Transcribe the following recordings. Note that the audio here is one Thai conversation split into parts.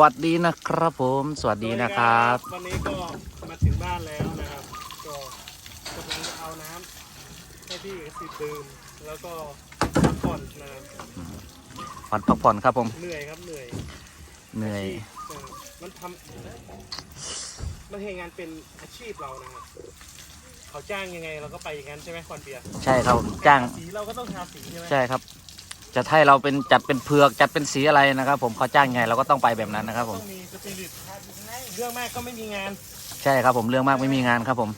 วัสดีนะครับผม สวัสดีนะครับ วันนี้ก็มาถึงบ้านแล้วนะครับ ก็กำลังจะเอาน้ำให้พี่เอกสิทธิ์ดื่มแล้วก็พักผ่อนนะครับผ่อนพักผ่อนครับผม เหนื่อยครับเหนื่อยเหนื่อย เออมันทำมันเห็นงานเป็นอาชีพเรานะครับเขาจ้างยังไงเราก็ไปอย่างนั้นใช่ไหมคอนเบียร์ใช่ครับผมจ้าง สีเราก็ต้องทาสีใช่ไหมใช่ครับ จะให้เราเป็นจัดเป็นเผือกจัดเป็นสีอะไรนะครับ ผมเขาจ้างไงเราก็ต้องไปแบบนั้นนะครับ ผมต้องมีสปิริตเรื่องมากก็ไม่มีงาน ใช่ครับผมเรื่องมากไม่มีงานครับผม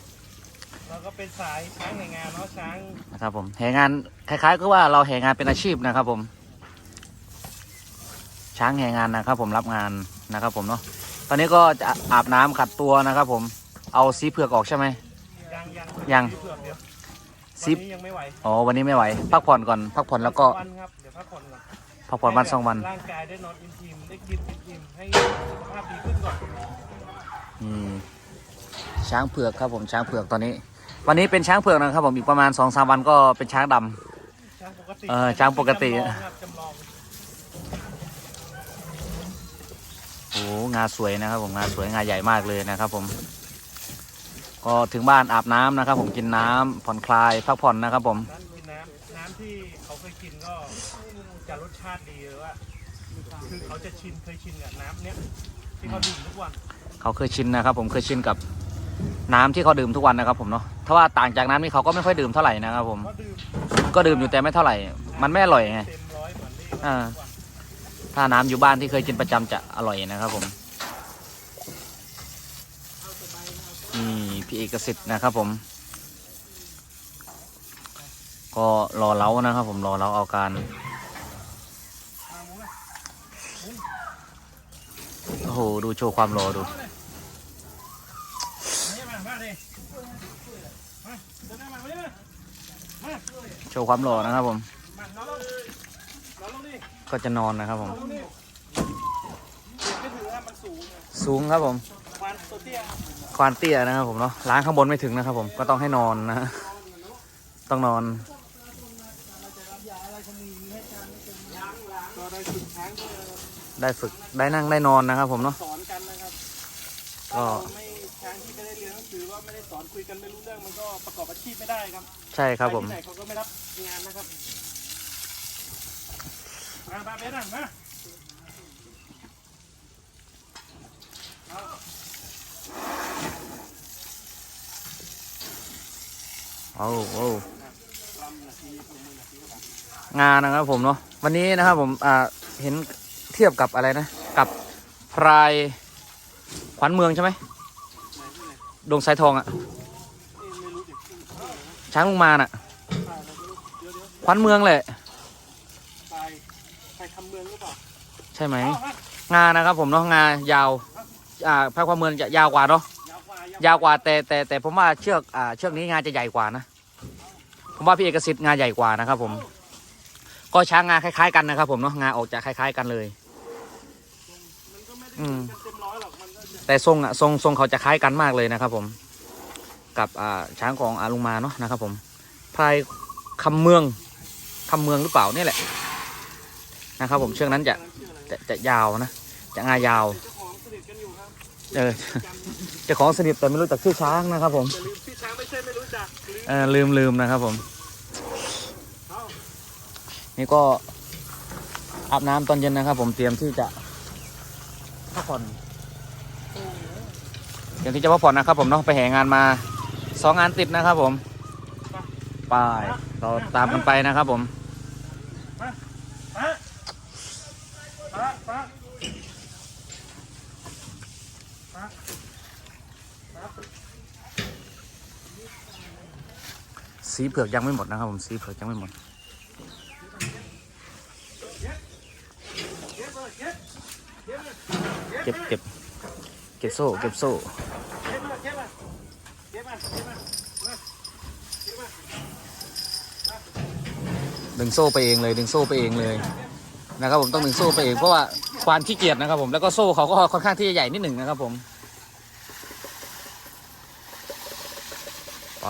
เราก็เป็นสายช้างแห่งงานเนาะช้างนะครับ ผมแห่งานคล้ายๆก็ว่าเราแห่งานเป็นอาชีพนะครับ ผม ช้างแห่งานนะครับ ผมรับงานนะครับ ผมเนาะตอนนี้ก็จะอาบน้ำขัดตัวนะครับ ผมเอาสีเผือกออกใช่ไหมยังยังยังเผือกเดียว ซิปวันนี้ยังไม่ไหวอ๋อวันนี้ไม่ไหว พักผ่อนก่อน พักผ่อนแล้วก็วันครับ เดี๋ยวพักผ่อนก่อนพักผ่อนวันสองวันร่างกายได้นอนอิ่มอิ่มได้กินอิ่มอิ่มให้สุขภาพดีขึ้นก่อนอืมช้างเผือกครับผมช้างเผือกตอนนี้ วันนี้เป็นช้างเผือกนะครับผมอีกประมาณสองสามวันก็เป็นช้างดำ ช้างปกติเออช้างปกติ จำลองครับจำลองโอ้งาสวยนะครับผมงาสวยงาใหญ่มากเลยนะครับผม ก็ถึงบ้านอาบน้ำนะครับ ผมกินน้ำผ่อนคลายพักผ่อนนะครับ ผมน้ำกินน้ำน้ำที่เขาเคยกินก็จะรสชาติดีเลยว่า คือเขาจะชินเคยชินกับน้ำเนี้ยที่เขาดื่มทุกวันเขาเคยชินนะครับ ผมเคยชินกับน้ำที่เขาดื่มทุกวันนะครับ ผมเนาะถ้าว่าต่างจากน้ำนี่เขาก็ไม่ค่อยดื่มเท่าไหร่นะครับ ผมก็ดื่มก็ดื่มอยู่แต่ไม่เท่าไหร่ มันไม่อร่อยไง เต็มร้อยเหมือนนี่อ่าถ้าน้ำอยู่บ้านที่เคยกินประจำจะอร่อยนะครับผมนี่ พี่เอกสิทธิ์นะครับผม ก็รอเล้านะครับ ผมรอเล้าเอาการโอ้โหดูโชว์ความรอดูโชว์ความรอนะครับผม ก็จะนอนนะครับผม สูงครับผม ครับควานเตี้ยนะครับผมเนาะล้างข้างบนไม่ถึงนะครับผมก็ต้องให้นอนนะ ต้องนอนก็ได้ฝึกช้างด้วยนะครับได้ฝึกได้นั่งได้นอนนะครับผมเนาะสอนกันนะครับก็ถ้าเราไม่ช้างที่ไม่ได้เรียนหนังสือว่าไม่ได้สอนคุยกันไม่รู้เรื่องมันก็ประกอบอาชีพไม่ได้ครับ ใช่ครับผมไปที่ไหนเขาก็ไม่รับงานนะครับมาบาเบสอะมา โอ้โอ้งานนะครับผมเนาะวันนี้นะครับผมอ่าเห็นเทียบกับอะไรนะ กับพรายขวัญเมืองใช่ไหมดงสายทองอะเอ้ยไม่รู้เด็กขึ้นเท่าไหร่นะช้างลุงมาน่ะตายแล้วไม่รู้เดี๋ยวเดี๋ยวขวัญเมืองเลยตายไปทำเมืองหรือเปล่าใช่ไหมเอ้ามางานะครับผมเนาะงายาวอ่าพรายขวัญเมืองจะยาวกว่าเนาะ ยาวกว่าแต่แต่แต่ผมว่าเชือกอ่าเชือกนี้งานจะใหญ่กว่านะ ผมว่าพี่เอกสิทธิ์งานใหญ่กว่านะครับ ผม ก็ช้างงานคล้าย ๆ กันนะครับ ผมเนาะงานออกจากคล้าย ๆ กันเลย อืมแต่ทรงอะทรงทรงเขาจะคล้ายกันมากเลยนะครับ ผม กับอ่าช้างของอาลุงมาเนาะนะครับ ผมพลายคำเมืองคำเมืองหรือเปล่าเนี่ยแหละ นะครับ ผมเชือกนั้นจะจะจะยาวนะจะงายาว เจ้าของสนิทกันอยู่ครับเออจำเจ้าของสนิทแต่ไม่รู้จักชื่อช้างนะครับผมอย่าลืมพี่ช้างไม่ใช่ไม่รู้จักลืมเออลืมลืมนะครับผม เอ้านี่ก็อาบน้ำตอนเย็นนะครับ ผมเตรียมที่จะพักผ่อนเตรียมที่จะพักผ่อนนะครับ ผมเนาะไปแห่งานมาสองงานติดนะครับ ผมไปเราตามกันไปนะครับ ผมมามามามามามา สีเผือกยังไม่หมดนะครับผมสีเผือกยังไม่หมดเก็บเก็บเก็บโซ่เก็บโซ่ดึงโซ่ไปเองเลยดึงโซ่ไปเองเลยนะครับผมต้องดึงโซ่ไปเองเพราะว่า ควานขี้เกียจนะครับผมแล้วก็โซ่เขาก็ค่อนข้างที่จะใหญ่นิดหนึ่งนะครับผมไป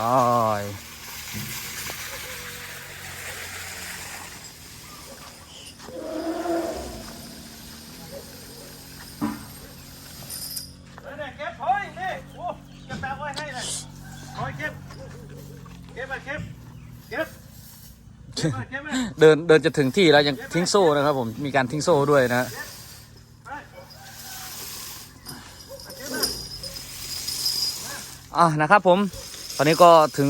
เดินเดินจะถึงที่แล้วยังทิ้งโซ่นะครับผมมีการทิ้งโซ่ด้วยนะ อะนะครับ ผม ตอนนี้ก็ถึง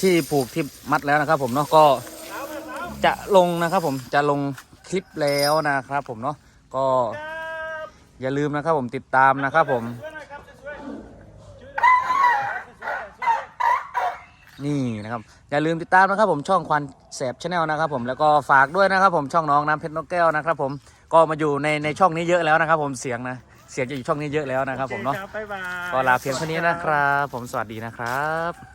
ที่ผูกที่มัดแล้วนะครับ ผมเนาะก็จะลงนะครับ ผมจะลงคลิปแล้วนะครับ ผมเนาะก็อย่าลืมนะครับ ผมติดตามนะครับ ผม นี่นะครับ อย่าลืมติดตามนะครับ ผมช่องควันแสบชาแนลนะครับ ผมแล้วก็ฝากด้วยนะครับ ผมช่องน้องน้ำเพชรนกแก้วนะครับ ผมก็มาอยู่ในในช่องนี้เยอะแล้วนะครับ ผมเสียงนะ เสียงจะอยู่ช่องนี้เยอะแล้วนะครับผมเนาะโอคบ๊ายบาย ก็ลาเพียงเท่านี้นะครับ ผมสวัสดีนะครับ